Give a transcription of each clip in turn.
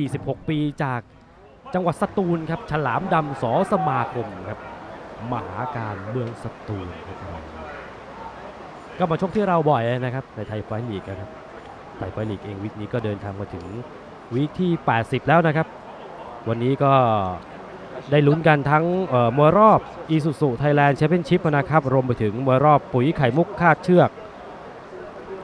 46 ปีจากจังหวัดสตูลครับ ฉลามดำสอสมาคมครับมหาการเมืองสตูลครับก็มาชกที่เราบ่อยนะครับ ในไทยไฟลีกนะครับไทยไฟท์ลีกเองวิกนี้ก็เดินทางมาถึงวีคที่ 80 แล้วนะครับ วันนี้ก็ได้ลุ้นกันทั้งเอ่อมวยรอบอีสุสุไทยแลนด์แชมเปี้ยนชิพนะครับ รวมไปถึงมวยรอบปุ๋ยไข่มุกคาดเชือก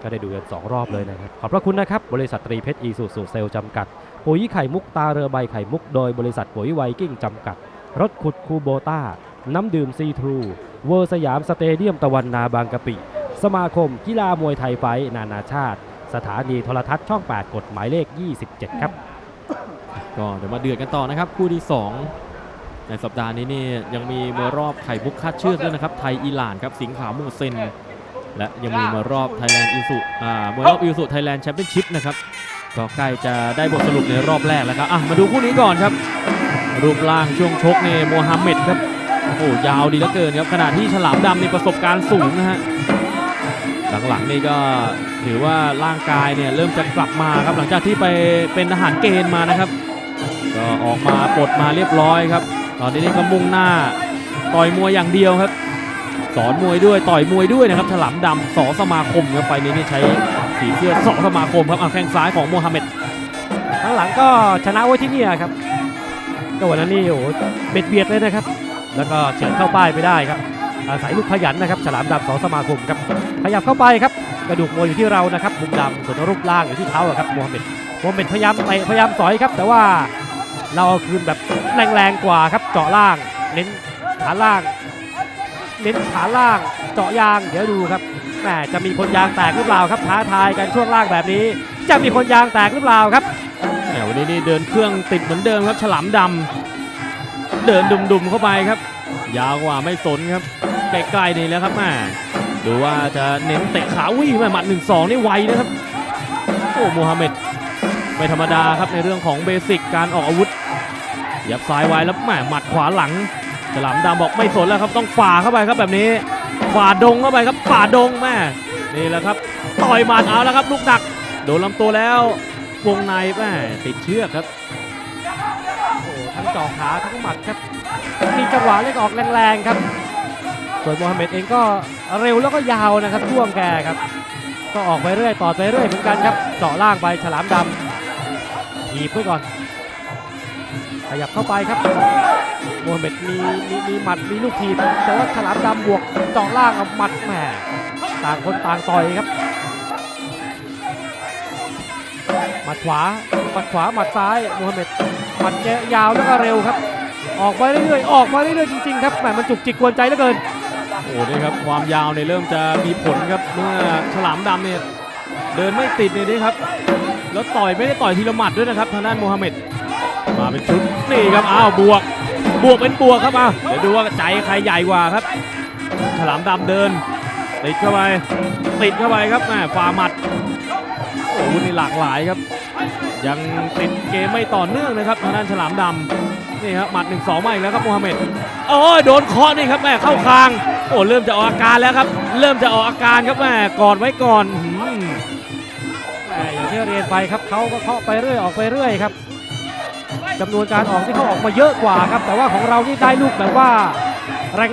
ก็ได้ดูกัน 2 รอบเลยนะครับ ขอบพระคุณนะครับ บริษัทตรีเพชรอีสุสุเซลจำกัด ปุ๋ยไข่มุกตาเรือใบไข่มุกโดยบริษัทปุ๋ยไวกิ้งจำกัด รถขุดคูโบต้า น้ำดื่มซีทรู เวอร์สยามสเตเดียมตะวันนาบางกะปิ สมาคมกีฬามวยไทยไฟนานาชาติ สถานีโทรทัศน์ช่อง 8 กฎหมายเลข 27 ครับ ก็เดี๋ยวมาเดือดกันต่อนะครับ คู่ที่ 2 ในสัปดาห์นี้นี่ยังมีมวยรอบไข่บุกคาดเชือกด้วยนะครับ ไทยอิหร่านครับสิงห์ขาวมูเซนและยังมีมวยรอบไทยแลนด์อิสุอ่ามวยรอบอิสุไทยแลนด์แชมเปี้ยนชิพนะครับ ก็ใกล้จะได้บทสรุปในรอบแรกแล้วครับอะมาดูคู่นี้ก่อนครับ รูปร่างช่วงชกเนี่ยโมฮัมเหม็ดครับโอ้โหยาวดีเหลือเกินครับขณะที่ฉลามดำในประสบการณ์สูงนะฮะหลังๆนี่ก็ถือว่าร่างกายเนี่ยเริ่มจะกลับมาครับหลังจากที่ไปเป็นทหารเกณฑ์มานะครับ ก็ออกมาปลดมาเรียบร้อยครับ ตอนนี้นี่ก็มุ่งหน้าต่อยมวยอย่างเดียวครับ สอนมวยด้วยต่อยมวยด้วยนะครับฉลามดำสอสมาคมครับไฟนี้นี่ใช้สีเสื้อสอสมาคมครับอะแข้งซ้ายของโมฮัมเหม็ดข้างหลังก็ชนะไว้ที่นี่ครับ ก็วันนั้นนี่โอ้โหเบียดเบียดเลยนะครับ แล้วก็เฉียดเข้าป้ายไปได้ครับอาศัยลูกขยันนะครับฉลามดำสองสมาคมครับขยับเข้าไปครับกระดูกมวยอยู่ที่เรานะครับมุมดำส่วนรูปร่างอยู่ที่เขาครับโมฮัมเหม็ดโมฮัมเหม็ดพยายามเตะพยายามสอยครับ แต่ว่าเราเอาคืนแบบแรงๆกว่าครับเจาะล่างเน้นฐาล่างเน้นฐาล่างเจาะยางเดี๋ยวดูครับ แหมจะมีคนยางแตกหรือเปล่าครับท้าทายกันช่วงล่างแบบนี้ จะมีคนยางแตกหรือเปล่าครับเนี่ยวันนี้นี่เดินเครื่องติดเหมือนเดิมครับฉลามดำเดินดุมๆเข้าไปครับ ยาวกว่าไม่สนครับใกล้ๆนี่แล้วครับแม่ดูว่าจะเน้นเตะขาวิ่งมาหมัดหนึ่งสองนี่ไวนะครับโอ้โมฮัมเหม็ดไม่ธรรมดาครับในเรื่องของเบสิกการออกอาวุธยับซ้ายไว้แล้วแหมหมัดขวาหลังฉลามดำบอกไม่สนแล้วครับต้องฝ่าเข้าไปครับแบบนี้ ฝ่าดงเข้าไปครับฝ่าดงแม่นี่แหละครับ ต่อยหมัดเอาแล้วครับ ลูกหนัก โดนลำตัวแล้ววงในแม่ติดเชือกครับโอ้โหทั้งเจาะขาทั้งหมัดครับมีจังหวะเล่นออกแรงๆครับ ส่วนโมฮัมเหม็ดเองก็เร็วแล้วก็ยาวนะครับช่วงแกครับ ก็ออกไปเรื่อยต่อไปเรื่อยเหมือนกันครับเจาะล่างไปฉลามดำหีบไว้ก่อน ยับเข้าไปครับโมฮัมเหม็ดมีมีมีหมัดมีลูกทีบแต่ว่าฉลามดำบวกเจาะล่างเอาหมัดแหมต่างคนต่างต่อยครับหมัดขวาหมัดขวาหมัดซ้ายโมฮัมเหม็ดหมัดแกยาวแล้วก็เร็วครับ ออกมาเรื่อยๆออกมาเรื่อยๆจริงๆครับแหมมันจุกจิกกวนใจเหลือเกินโอ้นี่ครับความยาวเนี่ยเริ่มจะมีผลครับเมื่อฉลามดำเนี่ยเดินไม่ติดเลยนี่ครับ แล้วต่อยไม่ได้ต่อยทีละหมัดด้วยนะครับทางด้านโมฮัมเหม็ด มาเป็นชุดนี่ครับอ้าวบวก บวกเป็นบวกครับอะเดี๋ยวดูว่าใจใครใหญ่กว่าครับ ฉลามดำเดิน ติดเข้าไป ติดเข้าไปครับแมฝ่าหมัดโอ้โหนี่หลากหลายครับ ยังติดเกมไม่ต่อเนื่องนะครับทางด้านฉลามดำนี่ครับหมัดหนึ่งสองมาอีกแล้วครับโมฮัมเหม็ดโอ้ยโดนเคาะนี่ครับแม่เข้าคางโอ้เริ่มจะออกอาการแล้วครับ เริ่มจะออกอาการครับแม่กอดไว้ก่อนอื้อหือแหมอย่างที่เรียนไปครับเขาก็เคาะไปเรื่อยออกไปเรื่อยครับ จำนวนการออกที่เขาออกมาเยอะกว่าครับ แต่ว่าของเรานี่ได้ลูกแบบว่า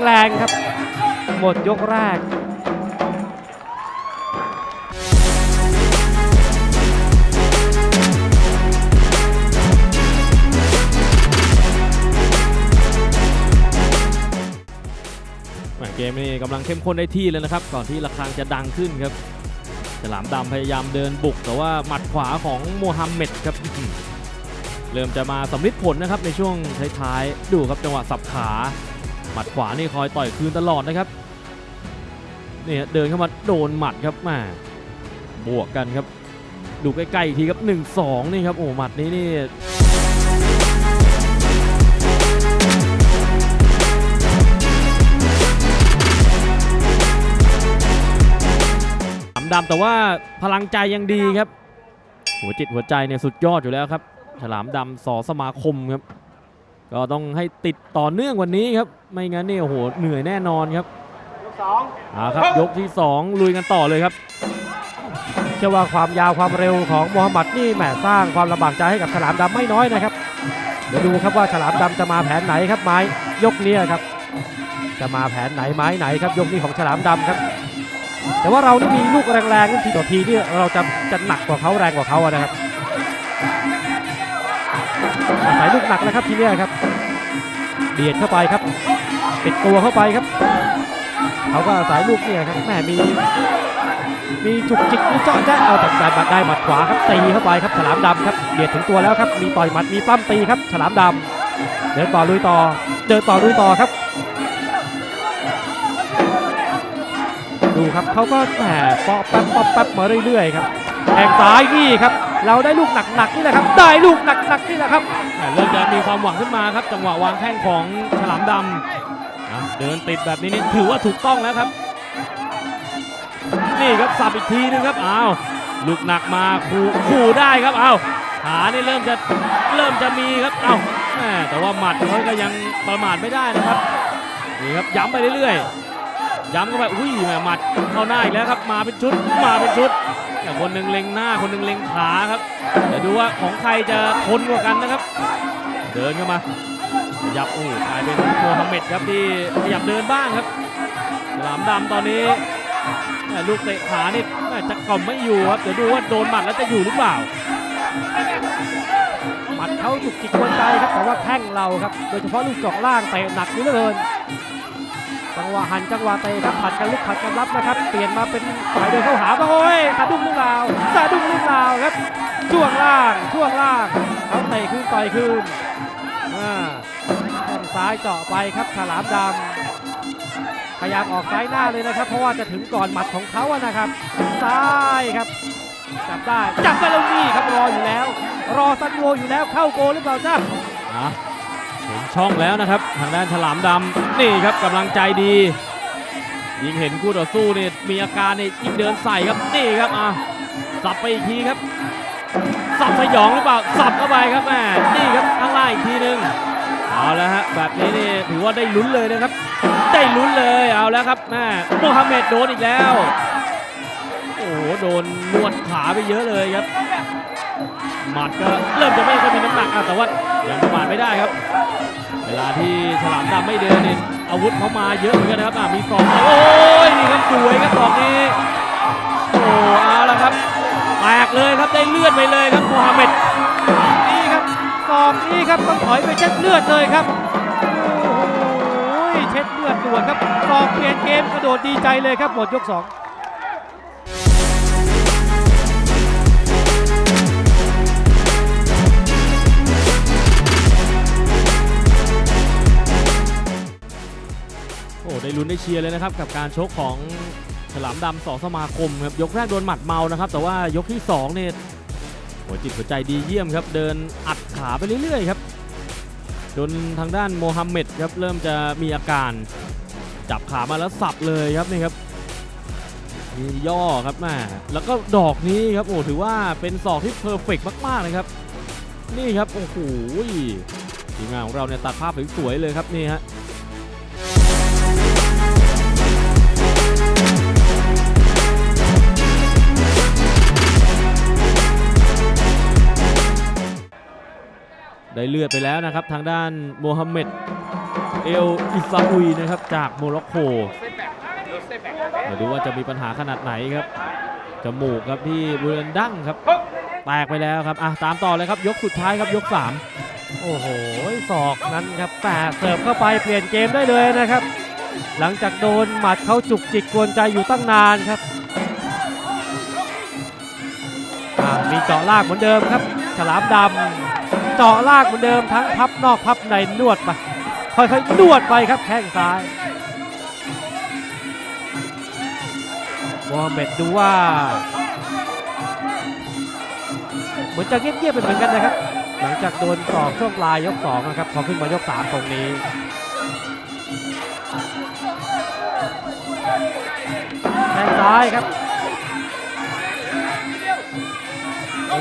แรงๆครับ หมดยกแรกเกมนี้กำลังเข้มข้นได้ที่เลยนะครับ ก่อนที่ระฆังจะดังขึ้นครับฉลามดำพยายามเดินบุก แต่ว่าหมัดขวาของโมฮัมเหม็ดครับ เริ่มจะมาสำลิดผลนะครับในช่วงท้ายๆ ดูครับจังหวะสับขา หมัดขวานี่คอยต่อยคืนตลอดนะครับนี่ฮะเดินเข้ามาโดนหมัดครับม่บวกกันครับ ดูใกล้ๆอีกทีครับ 1-2 นี่ครับโอ้หมัดนี้นี่ดำแต่ว่าพลังใจยังดีครับ หัวจิตหัวใจเนี่ยสุดยอดอยู่แล้วครับ ฉลามดำสอสมาคมครับ ก็ต้องให้ติดต่อเนื่องวันนี้ครับ ไม่งั้นเนี่ยโอ้โหเหนื่อยแน่นอนครับยกสองเอาครับยกที่ 2 ลุยกันต่อเลยครับชื่อว่าความยาวความเร็วของโมฮัมหมัดนี่แหมสร้างความลำบากใจให้กับฉลามดำไม่น้อยนะครับ เดี๋ยวดูครับว่าฉลามดำจะมาแผนไหนครับไม้ยกเนี้ครับ จะมาแผนไหนไม้ไหนครับยกนี้ของฉลามดำครับ แต่ว่าเรานี่มีลูกแรงๆนี่ทีต่อทีนี่เราจะจะหนักกว่าเขาแรงกว่าเขาอะนะครับ อาศัยลูกหนักแล้วครับทีนี้ครับเบียดเข้าไปครับปิดตัวเข้าไปครับ เขาก็อาศัยลูกเนี่ยครับแม่มี มีจุกจิกมีเจาะแจ๊ะเอาแต่ได้บัดได้หมัดขวาครับตีเข้าไปครับฉลามดำครับเบียดถึงตัวแล้วครับมีต่อยหมัดมีปล้ำตีครับฉลามดำเดินต่อลุยต่อเดินต่อลุยต่อครับดูครับเขาก็แหมปาะแป๊บปาะแป๊บมาเรื่อยๆครับแทงซ้ายนี่ครับ เราได้ลูกหนักๆนี่แหละครับ ได้ลูกหนักๆนี่แหละครับเริ่มจะมีความหวังขึ้นมาครับ จังหวะวางแข้งของฉลามดำเดินติดแบบนี้นี่ถือว่าถูกต้องแล้วครับ นี่ครับสับอีกทีนึงครับอ้าวลูกหนักมาขู่ขู่ได้ครับอ้าวขานี่เริ่มจะเริ่มจะมีครับอ้าวแม่แต่ว่าหมัดเขาก็ยังประมาทไม่ได้นะครับนี่ครับย้ำไปเรื่อยๆ ย้ำเข้าไปอุ้ยแม่หมัดเข้าหน้าอีกแล้วครับ มาเป็นชุดมาเป็นชุดแต่คนหนึ่งเล็งหน้าคนหนึ่งเล็งขาครับเดี๋ยวดูว่าของใครจะทนกว่ากันนะครับ เดินเข้ามาขยับโอ้กลายเป็นโมฮัมเหม็ดครับที่ขยับเดินบ้างครับฉลามดำตอนนี้แม่ลูกเตะขานี่แม่จะกล่อมไม่อยู่ครับเดี๋ยวดูว่าโดนหมัดแล้วจะอยู่หรือเปล่าหมัดเขาจุกจิกกวนใจครับแต่ว่าแข้งเราครับโดยเฉพาะลูกจอกล่างเตะหนักนี่เหลือเกิน จังหวะหันจังหวะเตะครับผัดกันลุกผัดกันรับนะครับ เปลี่ยนมาเป็นต่อยเดินเข้าหาบ้างโอ้ยสะดุ้งหรือเปล่าสะดุ้งหรือเปล่าครับช่วงล่างช่วงล่างเขาเตะคืนต่อยคืนอ่าแข้งซ้ายเจาะไปครับฉลามดำพยายามออกซ้ายหน้าเลยนะครับ เพราะว่าจะถึงก่อนหมัดของเขาอะนะครับ ซ้ายครับจับได้จับได้แล้วนี่ครับรออยู่แล้ว รอซันโวอยู่แล้วเข้าโกหรือเปล่าจ้า ช่องแล้วนะครับ ทางด้านฉลามดำนี่ครับกำลังใจดียิงเห็นคู่ต่อสู้นี่มีอาการนี่ยิ่งเดินใส่ครับนี่ครับอะสับไปอีกทีครับ สับสยองหรือเปล่าสับเข้าไปครับแม่นี่ครับข้างล่างอีกทีหนึงเอาแล้วฮะแบบนี้นี่ถือว่าได้ลุ้นเลยนะครับ ได้ลุ้นเลยเอาแล้วครับแม่โมฮัมเหม็ดโดนอีกแล้วโอ้โหโดนนวดขาไปเยอะเลยครับหมัดก็เริ่มจะไม่ค่อยมีน้ำหนักอะแต่ว่ายังประมาทไม่ได้ครับ วลาที่ฉลามดำไม่เดินเนี่ยอาวุธเขามาเยอะเหมือนกันนะครับอะมีศอกโอ้ยนี่ครับสวยครับศอกนี้โอ้เอาละครับแตกเลยครับได้เลือดไปเลยครับโมฮัมเหม็ดนี่ครับศอกนี้ครับต้องถอยไปเช็ดเลือดเลยครับโอ้โหเช็ดเลือดด่วนครับศอกเปลี่ยนเกมกระโดดดีใจเลยครับหมดยกสอง อ้ได้ลุ้นได้เชียร์เลยนะครับ กับการชกของฉลามดำสองสมาคมครับยกแรกโดนหมัดเมานะครับ แต่ว่ายกที่สองเนี่ยหัวจิตหัวใจดีเยี่ยมครับ เดินอัดขาไปเรื่อยๆครับจนทางด้านโมฮัมเหม็ดครับเริ่มจะมีอาการจับขามาแล้วสับเลยครับนี่ครับมีย่อครับแม่แล้วก็ดอกนี้ครับโอ้ถือว่าเป็นศอกที่เพอร์เฟกต์มากๆเลยครับ นี่ครับโอ้โหทีมงานของเราเนี่ยตัดภาพสวยๆเลยครับนี่ฮะ ได้เลือดไปแล้วนะครับ ทางด้านโมฮัมเหม็ดเอลอิซาอุยนะครับ จากโมร็อกโกเดี๋ยวดูว่าจะมีปัญหาขนาดไหนครับ จมูกครับที่บริเวณดั้งครับ แตกไปแล้วครับอะตามต่อเลยครับ ยกสุดท้ายครับยก 3 โอ้โหศอกนั้นครับแต่เสิร์ฟเข้าไปเปลี่ยนเกมได้เลยนะครับ หลังจากโดนหมัดเขาจุกจิกกวนใจอยู่ตั้งนานครับมีเจาะลากเหมือนเดิมครับ ฉลามดำ เจาะลากเหมือนเดิมทั้งพับนอกพับในนวดไปค่อยๆนวดไปครับแข้งซ้ายโมฮัมเหม็ดดูว่า เหมือนจะเงียบๆไปเหมือนกันนะครับ หลังจากโดนสอกช่วงปลายยก2นะครับพอขึ้นมายก3ตรงนี้แข้งซ้ายครับ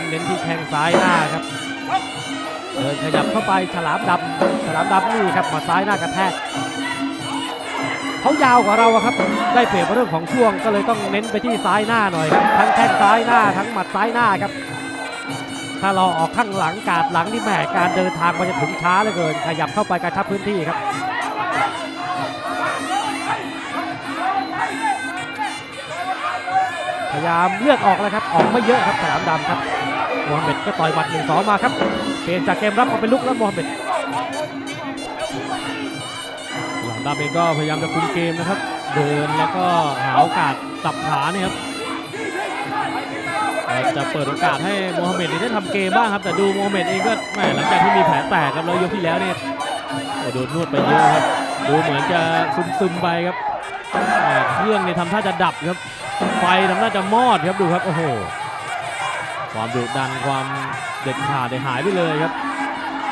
เน้นที่แข้งซ้ายหน้าครับ เดินขยับเข้าไปฉลามดำฉลามดำนี่ครับมาซ้ายหน้ากระแทกเขายาวกว่าเราครับ ได้เปรียบเรื่องของช่วงก็เลยต้องเน้นไปที่ซ้ายหน้าหน่อยครับทั้งแข้งซ้ายหน้าทั้งหมัดซ้ายหน้าครับ ถ้าเราออกข้างหลังกาดหลังนี่แหมการเดินทางมันจะถึงช้าเหลือเกิน ขยับเข้าไปกระชับพื้นที่ครับพยายามเลือกออกแล้วครับ ออกไม่เยอะครับฉลามดำครับโมฮัมเหม็ดก็ต่อยหมัดหนึ่งสองมาครับ เปลี่ยนจากเกมรับมาเป็นลุกแล้วโมฮัมเหม็ดหลังดำเองก็พยายามจะคุมเกมนะครับ เดินแล้วก็หาโอกาสสับขาเนี่ยครับจะเปิดโอกาสให้โมฮัมเหม็ดได้ทำเกมบ้างครับ แต่ดูโมฮัมเหม็ดเองก็แหมหลังจากที่มีแผลแตกครับแล้วยกที่แล้วเนี่ยโดนนวดไปเยอะครับ ดูเหมือนจะซึมๆไปครับเครื่องเนี่ยทำท่าจะดับครับ ไฟทำท่าจะมอดครับดูครับโอ้โห ความดุดันความเด็ดขาดเนี่ยหายไปเลยครับ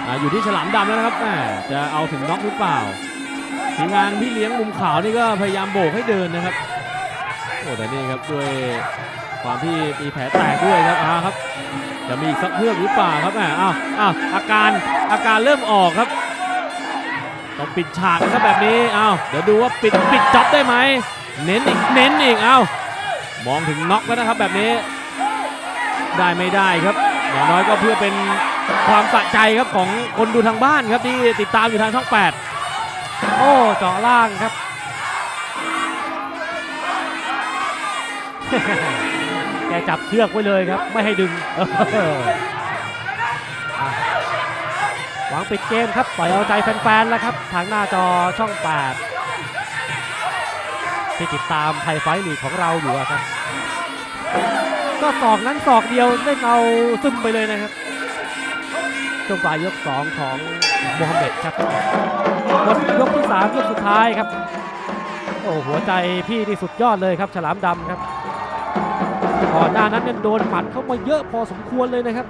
ออยู่ที่ฉลามดำแล้วนะครับแหมจะเอาถึงน็อกหรือเปล่าทีมงานพี่เลี้ยงมุมขาวนี่ก็พยายามโบกให้เดินนะครับโอ้แต่นี่ครับด้วยความที่มีแผลแตกด้วยครับอ่าครับ จะมีสักเพื่อหรือเปล่าครับแหมอ้าวอ้าวอาการอาการเริ่มออกครับต้องปิดฉากนะครับแบบนี้อ้าวเดี๋ยวดูว่าปิดปิดจ็อบได้ไหมเน้นอีกเน้นอีกอ้าวมองถึงน็อกแล้วนะครับแบบนี้ ได้ไม่ได้ครับอย่างน้อยก็เพื่อเป็นความสะใจครับของคนดูทางบ้านครับที่ติดตามอยู่ทางช่อง 8 โอ้เจาะล่างครับ แกจับเชือกไว้เลยครับ ไม่ให้ดึงเอออะหวังปิดเกมครับปล่อยเอาใจแฟนๆแล้วครับ ทางหน้าจอช่อง 8 ที่ติดตามไทยไฟท์ลีกของเราอยู่อะครับ ก็ศอกนั้นศอกเดียวเล่นเอาซึมไปเลยนะครับช่วงปลายยก 2 ของโมฮัมเหม็ดครับหมดยกที่3ยกสุดท้ายครับ โอ้หัวใจพี่นี่สุดยอดเลยครับฉลามดำครับก่อนหน้านั้นเนี่ยโดนหมัดเข้ามาเยอะพอสมควรเลยนะครับ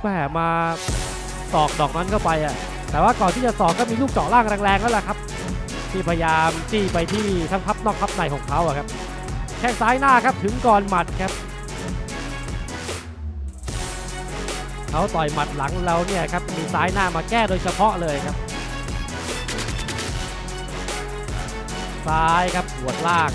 แหมมา ตอกดอกนั้นเข้าไปอะแต่ว่าก่อนที่จะสอกก็มีลูกเจาะล่างแรงๆแล้วล่ะครับที่พยายามจี้ไปที่ทั้งพับนอกพับในของเขาอะครับแข้งซ้ายหน้าครับถึงก่อนหมัดครับเขาต่อยหมัดหลังเราเนี่ยครับมีซ้ายหน้ามาแก้โดยเฉพาะเลยครับ ซ้ายครับหัวดล่าง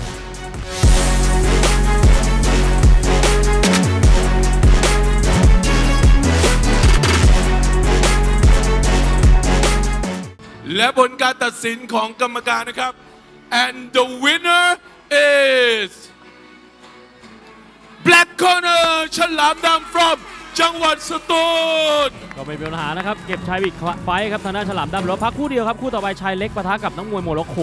และผลการตัดสินของกรรมการนะครับ and the winner is black corner ฉลามดำ from จังหวัดสตูลก็ไม่มีปัญหานะครับ เก็บชายอีกไฟท์ครับทางด้านฉลามดำแล้วพักคู่เดียวครับ คู่ต่อไปชายเล็กปะทะกับนักมวยโมร็อกโก